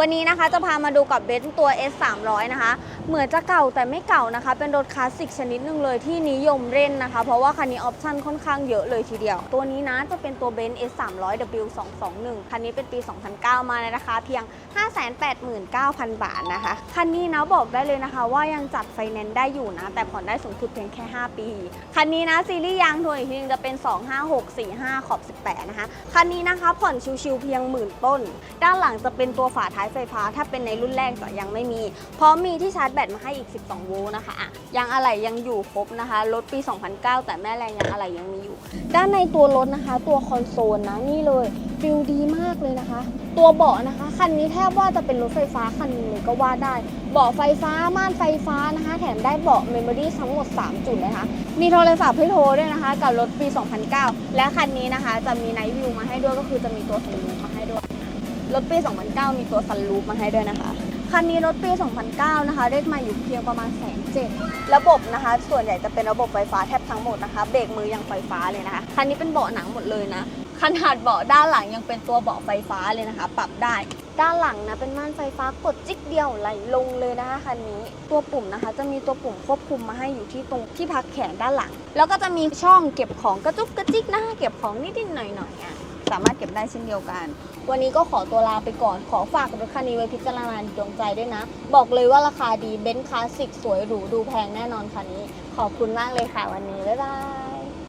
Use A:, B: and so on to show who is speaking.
A: วันนี้นะคะจะพามาดูกับเบนซ์ตัว S 3 0 0 นะคะเหมือนจะเก่าแต่ไม่เก่านะคะ เป็นรถคลาสสิกชนิดหนึ่งเลยที่นิยมเล่นนะคะ เพราะว่าคันนี้ออปชั่นค่อนข้างเยอะเลยทีเดียว ตัวนี้นะจะเป็นตัวเบนซ์ S 3 0 0 W 2 2 1คันนี้เป็นปี 2009 มาในราคาเพียง 589,000 บาทนะคะ คันนี้นะบอกได้เลยนะคะ ว่ายังจัดไฟแนนซ์ได้อยู่นะ แต่ผ่อนได้สูงสุดเพียงแค่ 5 ปี คันนี้นะซีรีส์ยางทวนอีกทีนึงจะเป็น 25645 ขอบ 18 นะคะ คันนี้นะคะผ่อนชิวๆเพียงหมื่นต้น ด้านหลังจะเป็นตัวฝาท้ายไฟฟ้า ถ้าเป็นในรุ่นแรกจะยังไม่มีพร้อมมีที่ชาร์จแบตมาให้อีก 12 โวลต์นะคะอะยางอะไหล่ยังอยู่ครบนะคะ รถปี 2009 แต่แม่แรงยางอะไหล่ยังมีอยู่ ด้านในตัวรถนะคะ ตัวคอนโซลนะนี่เลยฟิลดีมากเลยนะคะ ตัวเบาะนะคะ คันนี้แทบว่าจะเป็นรถไฟฟ้าคันหนึงเลยก็ว่าได้ เบาะไฟฟ้า ม่านไฟฟ้านะคะ แถมได้เบาะเมมโมรี่ทั้งหมด 3 จุดเลยนะคะ มีโทรศัพท์ให้โทรด้วยนะคะ กับรถปี 2009 และคันนี้นะคะ จะมีไนท์วิวมาให้ด้วยก็คือจะมีตัวสลูปมาให้ด้วย รถปี 2009 มีตัวซันรูปมาให้ด้วยนะคะ คันนี้รถปี 2009 นะคะเลขมาอยู่เพียงประมาณแสนเจ็ดระบบนะคะ ส่วนใหญ่จะเป็นระบบไฟฟ้าแทบทั้งหมดนะคะ เบรกมือยังไฟฟ้าเลยนะคะ คันนี้เป็นเบาะหนังหมดเลยนะ ขนาดเบาะด้านหลังยังเป็นตัวเบาะไฟฟ้าเลยนะคะ ปรับได้ ด้านหลังนะเป็นม่านไฟฟ้ากดจิ๊กเดียวไหลลงเลยนะคะคันนี้ ตัวปุ่มนะคะ จะมีตัวปุ่มควบคุมมาให้อยู่ที่ตรงที่พักแขนด้านหลัง แล้วก็จะมีช่องเก็บของกระจุกกระจิกนะคะเก็บของนิดๆหน่อยๆอะ สามารถเก็บได้เช่นเดียวกัน วันนี้ก็ขอตัวลาไปก่อน ขอฝากรถคันนี้ไว้พิจารณาดวงใจด้วยนะ บอกเลยว่าราคาดีเบนซ์คลาสสิกสวยหรูดูแพงแน่นอนคันนี้ ขอบคุณมากเลยค่ะวันนี้ บ๊ายบาย